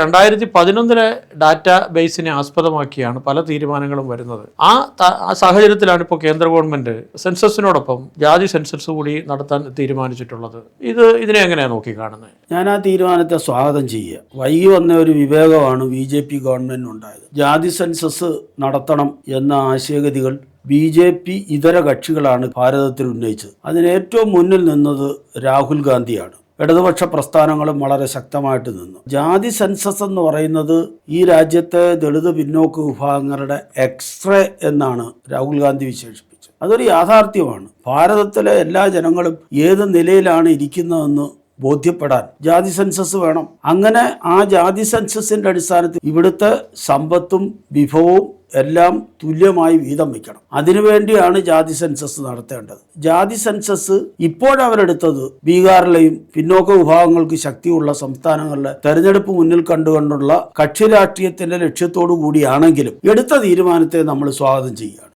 രണ്ടായിരത്തി പതിനൊന്നിലെ ഡാറ്റ ബേസിനെ ആസ്പദമാക്കിയാണ് പല തീരുമാനങ്ങളും വരുന്നത്. ആ സാഹചര്യത്തിലാണ് ഇപ്പോൾ കേന്ദ്ര ഗവൺമെന്റ് സെൻസസിനോടൊപ്പം ജാതി സെൻസസ് കൂടി നടത്താൻ തീരുമാനിച്ചിട്ടുള്ളത്. ഇത് ഇതിനെ എങ്ങനെയാണ് നോക്കി കാണുന്നത് ഞാൻ ആ തീരുമാനത്തെ സ്വാഗതം ചെയ്യുക. വൈകി വന്ന ഒരു വിവേകമാണ് ബി ജെ പി ഗവൺമെന്റ് ഉണ്ടായത്. ജാതി സെൻസസ് നടത്തണം എന്ന ആശയഗതികൾ ബി ജെ പി ഇതര കക്ഷികളാണ് ഭാരതത്തിൽ ഉന്നയിച്ചത്. അതിന് ഏറ്റവും മുന്നിൽ നിന്നത് രാഹുൽ ഗാന്ധിയാണ്. ഇടതുപക്ഷ പ്രസ്ഥാനങ്ങളും വളരെ ശക്തമായിട്ട് നിന്നു. ജാതി സെൻസസ് എന്ന് പറയുന്നത് ഈ രാജ്യത്തെ ദളിത് പിന്നോക്ക വിഭാഗങ്ങളുടെ എക്സ്റേ എന്നാണ് രാഹുൽ ഗാന്ധി വിശേഷിപ്പിച്ചത്. അതൊരു യാഥാർത്ഥ്യമാണ്. ഭാരതത്തിലെ എല്ലാ ജനങ്ങളും ഏത് നിലയിലാണ് ഇരിക്കുന്നതെന്ന് ബോധ്യപ്പെടാൻ ജാതി സെൻസസ് വേണം. അങ്ങനെ ആ ജാതി സെൻസസിന്റെ അടിസ്ഥാനത്തിൽ ഇവിടുത്തെ സമ്പത്തും വിഭവവും എല്ലാം തുല്യമായി വീതം വയ്ക്കണം. അതിനുവേണ്ടിയാണ് ജാതി സെൻസസ് നടത്തേണ്ടത്. ജാതി സെൻസസ് ഇപ്പോഴവരെടുത്തത് ബീഹാറിലെയും പിന്നോക്ക വിഭാഗങ്ങൾക്ക് ശക്തിയുള്ള സംസ്ഥാനങ്ങളിലെ തെരഞ്ഞെടുപ്പ് മുന്നിൽ കണ്ടുകൊണ്ടുള്ള കക്ഷി രാഷ്ട്രീയത്തിന്റെ ലക്ഷ്യത്തോടു കൂടിയാണെങ്കിലും എടുത്ത തീരുമാനത്തെ നമ്മൾ സ്വാഗതം ചെയ്യുകയാണ്.